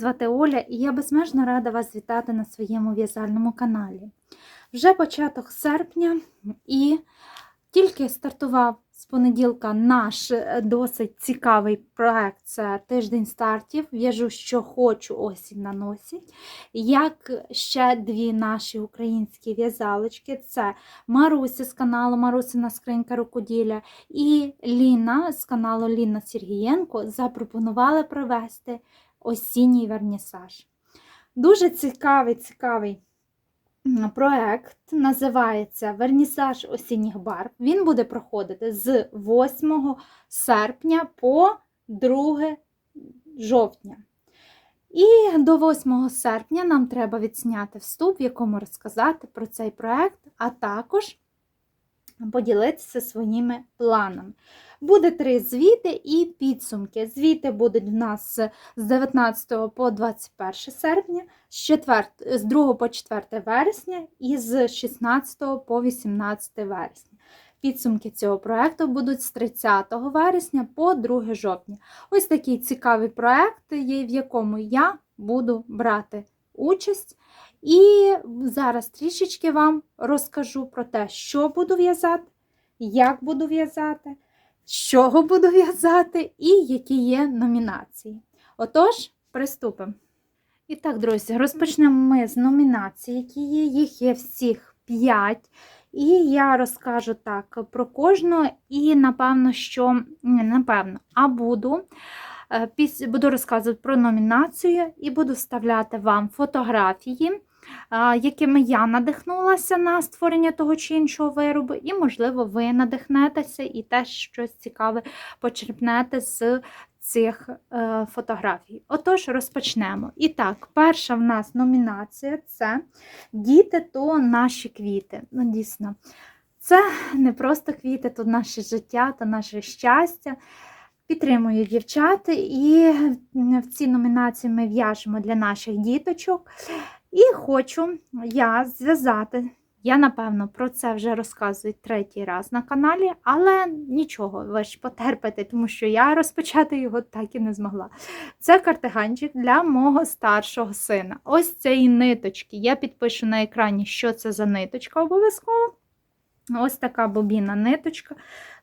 звати Оля і я безмежно рада вас вітати на своєму в'язальному каналі. Вже початок серпня і тільки стартував з понеділка наш е, досить цікавий проект це тиждень стартів. В'яжу, що хочу, осінь на носі. Як ще дві наші українські в'язалочки це Маруся з каналу Марусина Скринька Рукоділля і Ліна з каналу Ліна Сергієнко запропонували провести осінній вернісаж. Дуже цікавий, цікавий проект. Називається Вернісаж осінніх барв. Він буде проходити з 8 серпня по 2 жовтня. І до 8 серпня нам треба відсняти вступ, в якому розказати про цей проект, а також поділитися своїми планами. Буде три звіти і підсумки. Звіти будуть в нас з 19 по 21 серпня, з, 4, з 2 по 4 вересня і з 16 по 18 вересня. Підсумки цього проекту будуть з 30 вересня по 2 жовтня. Ось такий цікавий проект, є, в якому я буду брати участь. І зараз трішечки вам розкажу про те, що буду в'язати, як буду в'язати, з чого буду в'язати і які є номінації. Отож, приступимо. І так, друзі, розпочнемо ми з номінацій, які є. Їх є всіх 5. І я розкажу так про кожну, і напевно, що не напевно, а буду. е, Буду розказувати про номінацію і буду вставляти вам фотографії, якими я надихнулася на створення того чи іншого виробу, і, можливо, ви надихнетеся і теж щось цікаве почерпнете з цих е, фотографій. Отож, розпочнемо. І так, перша в нас номінація це Діти то наші квіти. Ну, дійсно, це не просто квіти, то наше життя, то наше щастя. Підтримую дівчат, і в цій номінації ми в'яжемо для наших діточок. І хочу я зв'язати. Я, напевно, про це вже розказую третій раз на каналі, але нічого, ви ж потерпите, тому що я розпочати його так і не змогла. Це картиганчик для мого старшого сина. Ось цієї ниточки. Я підпишу на екрані, що це за ниточка обов'язково. Ось така бобіна ниточка.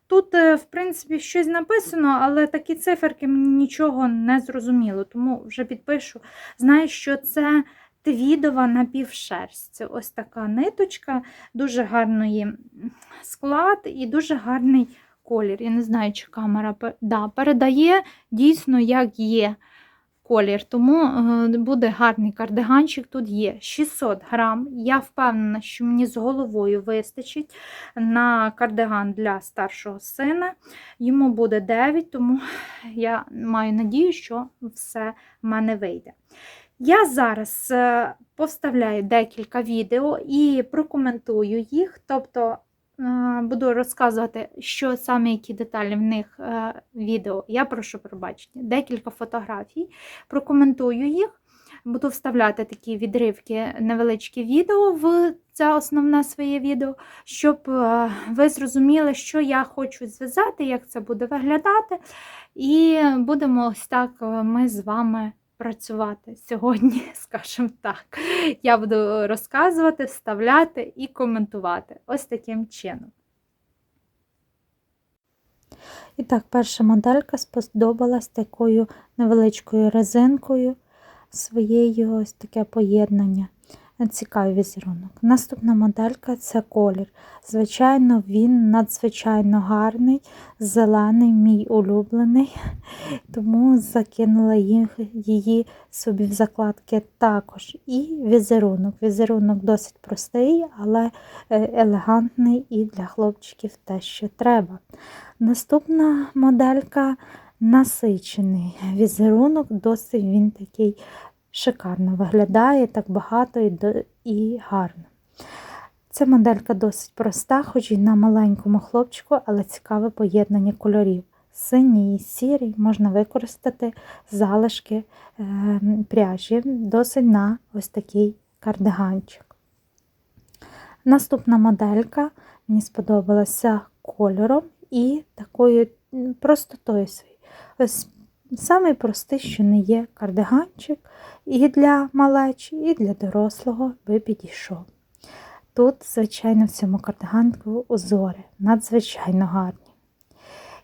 Тут, е, в принципі, щось написано, але такі циферки мені нічого не зрозуміло, тому вже підпишу. Знаю, що це твідова напівшерсть. Ось така ниточка, дуже гарний склад і дуже гарний колір. Я не знаю, чи камера да, передає дійсно, як є колір. Тому е, буде гарний кардиганчик. Тут є 600 грам. Я впевнена, що мені з головою вистачить на кардиган для старшого сина. Йому буде 9, тому я маю надію, що все в мене вийде. Я зараз е, повставляю декілька відео і прокоментую їх, тобто е, буду розказувати, що саме які деталі в них е, відео. Я прошу пробачення, декілька фотографій, прокоментую їх. Буду вставляти такі відривки, невеличкі відео в це основне своє відео, щоб ви зрозуміли, що я хочу зв'язати, як це буде виглядати. І будемо ось так ми з вами працювати сьогодні, скажімо так. Я буду розказувати, вставляти і коментувати. Ось таким чином. І так, перша моделька сподобалась такою невеличкою резинкою своєю ось таке поєднання. Цікавий візерунок. Наступна моделька це колір. Звичайно, він надзвичайно гарний, зелений, мій улюблений, тому закинула її собі в закладки також. І візерунок. Візерунок досить простий, але е, елегантний і для хлопчиків те, що треба. Наступна моделька насичений візерунок, досить він такий шикарно виглядає, так багато і, і гарно. Ця моделька досить проста, хоч і на маленькому хлопчику, але цікаве поєднання кольорів. Синій і сірий можна використати залишки е, пряжі досить на ось такий кардиганчик. Наступна моделька мені сподобалася кольором і такою простотою своєю. Ось самий простий, що не є кардиганчик і для малечі, і для дорослого би підійшов. Тут, звичайно, в цьому кардиганку узори надзвичайно гарні.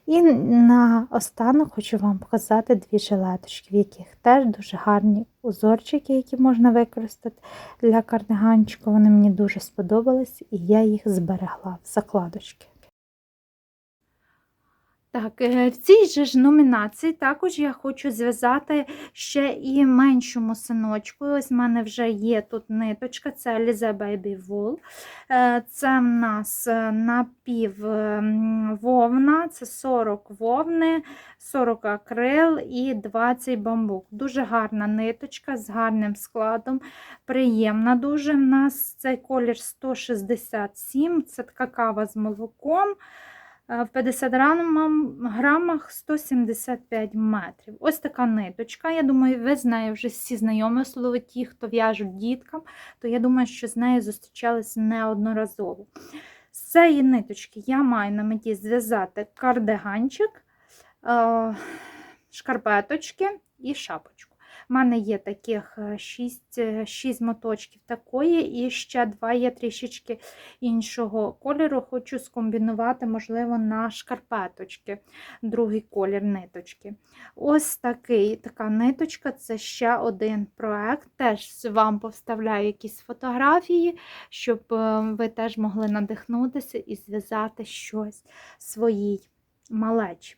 І на останок хочу вам показати дві жилеточки, в яких теж дуже гарні узорчики, які можна використати для кардиганчика. Вони мені дуже сподобались, і я їх зберегла в закладочки. Так, е, в цій же ж номінації також я хочу зв'язати ще і меншому синочку. Ось в мене вже є тут ниточка, це Alize Baby Wool. Е, Це в нас е, напів вовна, це 40 вовни, 40 акрил і 20 бамбук. Дуже гарна ниточка з гарним складом, приємна дуже. В нас цей колір 167, це така кава з молоком. Е, В 50 грамах 175 метрів. Ось така ниточка. Я думаю, ви з нею вже всі знайомі, особливо ті, хто в'яжуть діткам, то я думаю, що з нею зустрічалися неодноразово. З цієї ниточки я маю на меті зв'язати кардиганчик, е, шкарпеточки і шапочку. У мене є таких 6, 6 моточків такої, і ще два є трішечки іншого кольору. Хочу скомбінувати, можливо, на шкарпеточки, другий колір ниточки. Ось такий, така ниточка це ще один проект. Теж вам поставляю якісь фотографії, щоб е, ви теж могли надихнутися і зв'язати щось своїй малечі.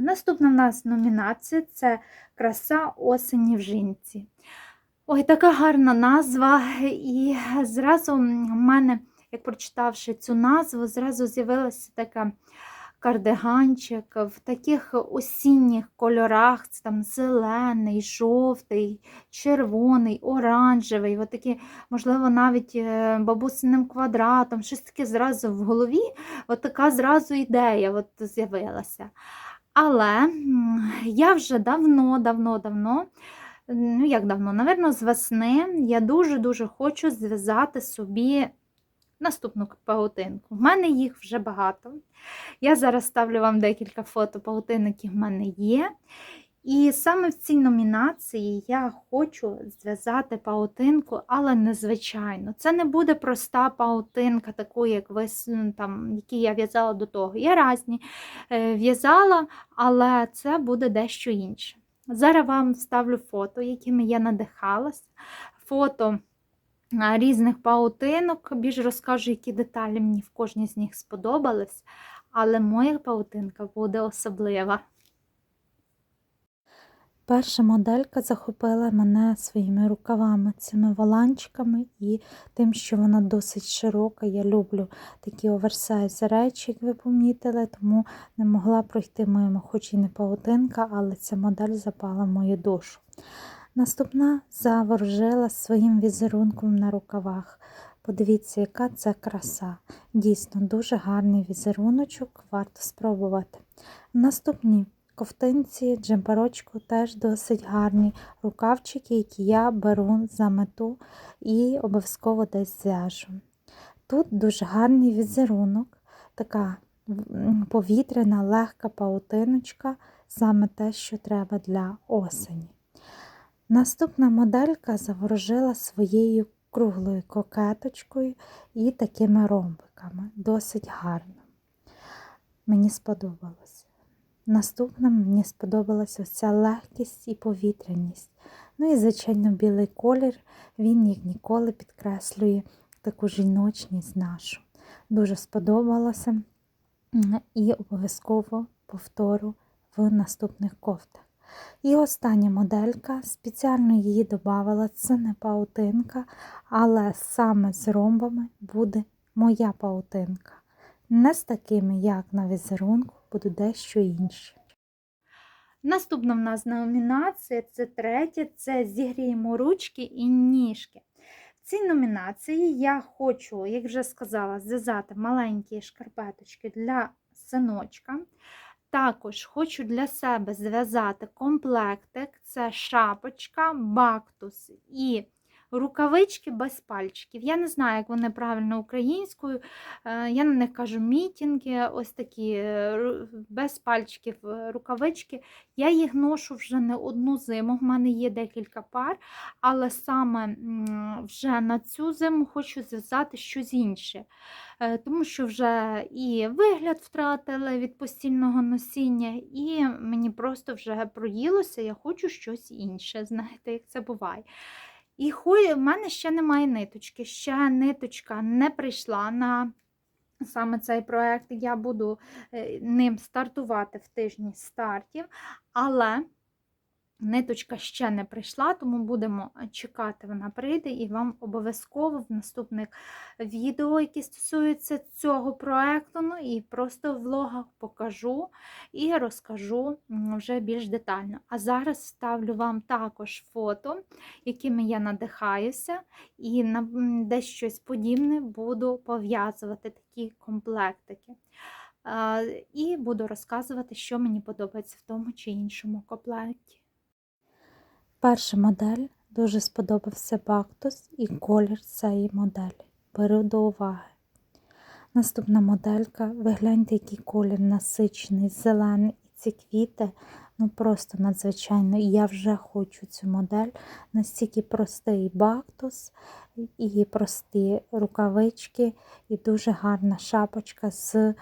Наступна в нас номінація це Краса осені в жінці. Ой, така гарна назва. І зразу в мене, як прочитавши цю назву, зразу з'явилася така кардиганчик в таких осінніх кольорах. Це там зелений, жовтий, червоний, оранжевий, от можливо, навіть е, бабусиним квадратом, щось таке зразу в голові, от така зразу ідея от з'явилася. Але я вже давно, давно, давно, ну як давно, напевно, з весни я дуже-дуже хочу зв'язати собі наступну паутинку. У мене їх вже багато. Я зараз ставлю вам декілька фото паутин, які в мене є. І саме в цій номінації я хочу зв'язати паутинку, але незвичайно. Це не буде проста паутинка, таку, як ви там, які я в'язала до того. Я різні е, в'язала, але це буде дещо інше. Зараз вам вставлю фото, якими я надихалася. Фото різних паутинок. Більш розкажу, які деталі мені в кожній з них сподобались. Але моя паутинка буде особлива. Перша моделька захопила мене своїми рукавами, цими воланчиками і тим, що вона досить широка. Я люблю такі оверсайз речі, як ви помітили, тому не могла пройти мимо, хоч і не паутинка, але ця модель запала в мою душу. Наступна заворожила своїм візерунком на рукавах. Подивіться, яка це краса. Дійсно, дуже гарний візеруночок, варто спробувати. Наступні ковтинці, джемперочку теж досить гарні рукавчики, які я беру за мету і обов'язково десь зв'яжу. Тут дуже гарний візерунок, така повітряна, легка паутиночка, саме те, що треба для осені. Наступна моделька заворожила своєю круглою кокеточкою і такими ромбиками. Досить гарно. Мені сподобалось. Наступна мені сподобалася ця легкість і повітряність. Ну і, звичайно, білий колір, він, як ніколи, підкреслює таку жіночність нашу. Дуже сподобалося і обов'язково повторю в наступних кофтах. І остання моделька, спеціально її додавала, це не паутинка, але саме з ромбами буде моя паутинка. Не з такими, як на візерунку, будуть дещо інші. Наступна в нас номінація це третя, це зігріємо ручки і ніжки. В цій номінації я хочу, як вже сказала, зв'язати маленькі шкарпеточки для синочка. Також хочу для себе зв'язати комплектик: це шапочка, бактус і рукавички без пальчиків. Я не знаю, як вони правильно українською. Е, Я на них кажу мітінги, ось такі е, без пальчиків е, рукавички. Я їх ношу вже не одну зиму. В мене є декілька пар, але саме вже на цю зиму хочу зв'язати щось інше. Тому що вже і вигляд втратили від постільного носіння, і мені просто вже проїлося, я хочу щось інше. Знаєте, як це буває. І хуй в мене ще немає ниточки, ще ниточка не прийшла на саме цей проект. Я буду е, ним стартувати в тижні стартів, але ниточка ще не прийшла, тому будемо чекати, вона прийде, і вам обов'язково в наступних відео, які стосуються цього проекту, ну і просто в влогах покажу і розкажу вже більш детально. А зараз ставлю вам також фото, якими я надихаюся, і на десь щось подібне буду пов'язувати такі комплектики. І буду розказувати, що мені подобається в тому чи іншому комплекті. Перша модель дуже сподобався бактус і колір цієї моделі. Беру до уваги. Наступна моделька, ви гляньте, який колір насичений, зелений, і ці квіти, ну просто надзвичайно. Я вже хочу цю модель. Настільки простий бактус, і прості рукавички, і дуже гарна шапочка з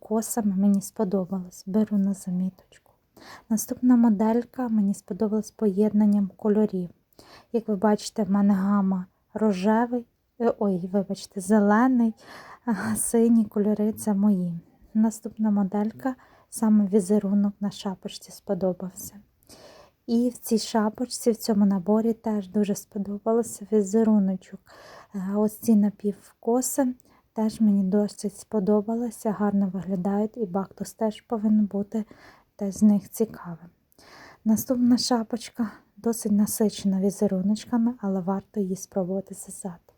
косами. Мені сподобалось. Беру на заміточку. Наступна моделька мені сподобалась поєднанням кольорів. Як ви бачите, в мене гама рожевий, е, ой, вибачте, зелений, сині кольори це мої. Наступна моделька, саме візерунок на шапочці сподобався. І в цій шапочці, в цьому наборі теж дуже сподобався візеруночок. Е, Ось ці напівкоси теж мені досить сподобалося, гарно виглядають, і бактус теж повинен бути та з них цікавим. Наступна шапочка досить насичена візеруночками, але варто її спробувати зв'язати.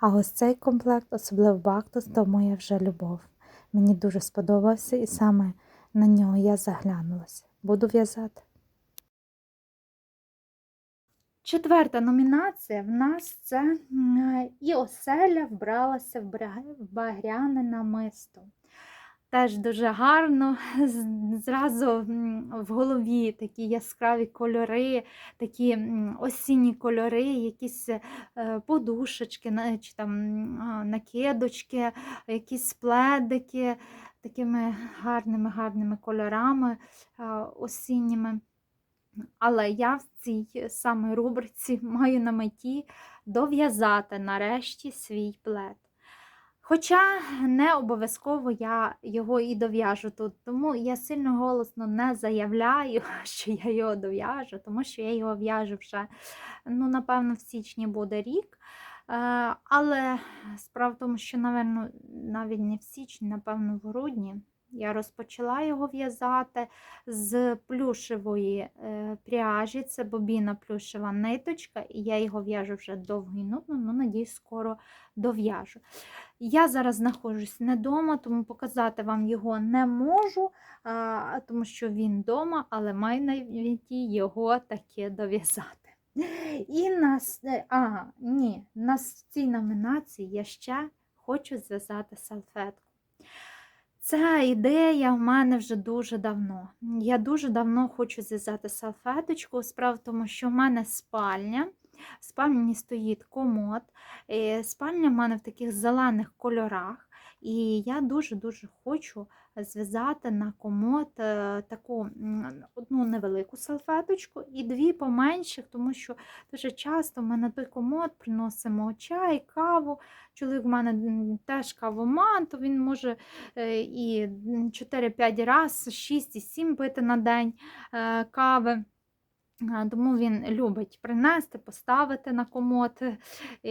А ось цей комплект, особливо бактус, то моя вже любов. Мені дуже сподобався і саме на нього я заглянулася. Буду в'язати. Четверта номінація в нас це і оселя вбралася в багряне намисто. Теж дуже гарно, зразу в голові такі яскраві кольори, такі осінні кольори, якісь е, подушечки, чи там накидочки, якісь пледики такими гарними гарними кольорами осінніми. Але я в цій саме рубриці маю на меті дов'язати нарешті свій плед. Хоча не обов'язково я його і дов'яжу тут, тому я сильно голосно не заявляю, що я його дов'яжу, тому що я його в'яжу вже, ну, напевно, в січні буде рік. Е, Але справа в тому, що, напевно, навіть не в січні, напевно, в грудні я розпочала його в'язати з плюшевої е, пряжі. Це бобіна плюшева ниточка, і я його в'яжу вже довго і нудно, ну, надіюсь, скоро дов'яжу. Я зараз знаходжусь не вдома, тому показати вам його не можу, тому що він вдома, але маю на його таки дов'язати. І на, е, а, ні, на цій номінації я ще хочу зв'язати салфетку. Ця ідея в мене вже дуже давно. Я дуже давно хочу зв'язати салфеточку. Справа в тому, що в мене спальня. В спальні стоїть комод. Е, Спальня в мене в таких зелених кольорах. І я дуже-дуже хочу зв'язати на комод е, таку одну невелику салфеточку і дві поменших, тому що дуже часто ми на той комод приносимо чай, каву. Чоловік в мене теж кавоман, то він може е, і 4-5 разів, 6 і 7 пити на день кави. Тому він любить принести, поставити на комод. Е,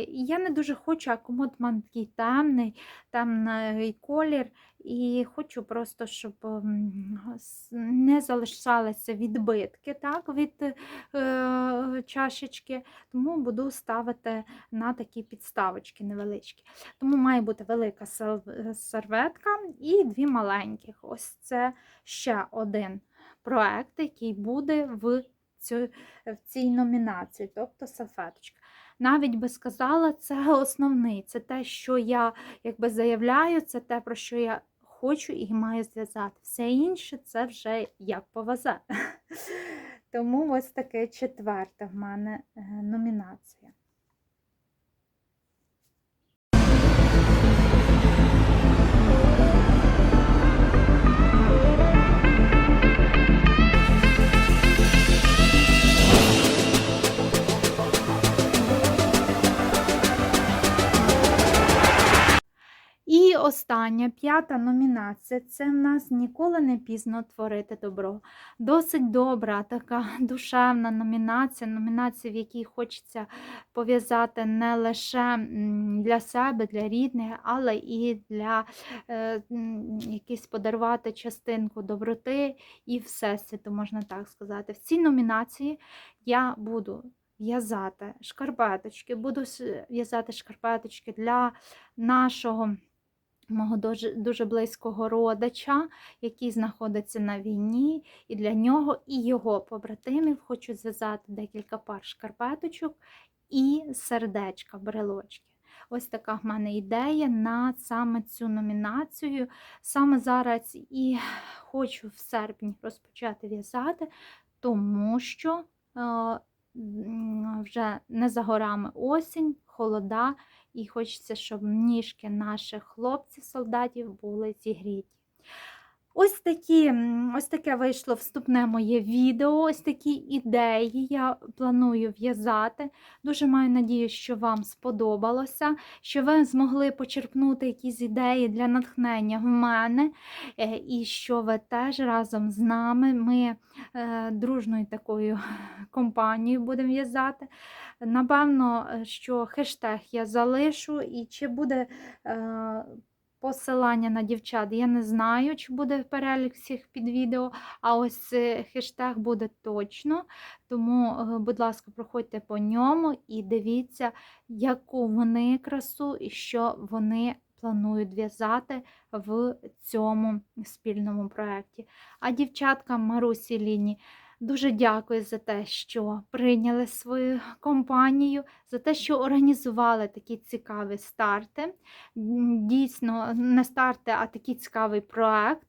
я не дуже хочу, а комод в мене такий темний, темний колір. І хочу просто, щоб не залишалися відбитки так, від е, чашечки, тому буду ставити на такі підставочки невеличкі. Тому має бути велика серветка і дві маленьких. Ось це ще один проект, який буде в цю, в цій номінації, тобто салфеточка. Навіть би сказала, це основний, це те, що я якби заявляю, це те, про що я хочу і маю зв'язати. Все інше це вже як повезе. Тому ось таке четверта в мене е, номінація. Остання п'ята номінація це в нас ніколи не пізно творити добро. Досить добра, така душевна номінація, номінація, в якій хочеться пов'язати не лише для себе, для рідних, але і для е, якісь подарувати частинку доброти і всесвіту, можна так сказати. В цій номінації я буду в'язати шкарпеточки, буду в'язати шкарпеточки для нашого мого дуже, дуже близького родича, який знаходиться на війні, і для нього і його побратимів хочу зв'язати декілька пар шкарпеточок і сердечка, брелочки. Ось така в мене ідея на саме цю номінацію. Саме зараз і хочу в серпні розпочати в'язати, тому що е, вже не за горами осінь, холода, і хочеться, щоб ніжки наших хлопців-солдатів були зігріті. Ось, такі, ось таке вийшло вступне моє відео, ось такі ідеї я планую в'язати. Дуже маю надію, що вам сподобалося, що ви змогли почерпнути якісь ідеї для натхнення в мене, е, і що ви теж разом з нами, ми е, дружною такою компанією будемо в'язати. Напевно, е, що хештег я залишу, і чи буде посилання на дівчат, я не знаю, чи буде перелік всіх під відео, а ось хештег буде точно. Тому, е, будь ласка, проходьте по ньому і дивіться, яку вони красу і що вони планують в'язати в цьому спільному проєкті. А дівчаткам Марусі Ліні. Дуже дякую за те, що прийняли свою компанію, за те, що організували такі цікаві старти. Дійсно, не старти, а такий цікавий проект.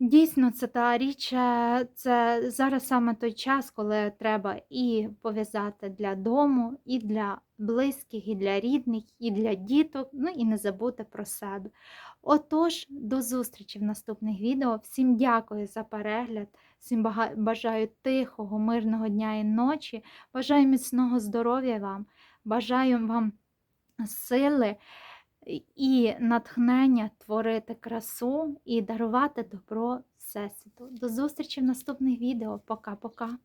Дійсно, це та річ, е, це зараз саме той час, коли треба і пов'язати для дому, і для близьких, і для рідних, і для діток, ну і не забути про себе. Отож, до зустрічі в наступних відео. Всім дякую за перегляд, всім бажаю тихого, мирного дня і ночі. Бажаю міцного здоров'я вам, бажаю вам сили і натхнення творити красу і дарувати добро Всесвіту. До зустрічі в наступних відео. Пока-пока.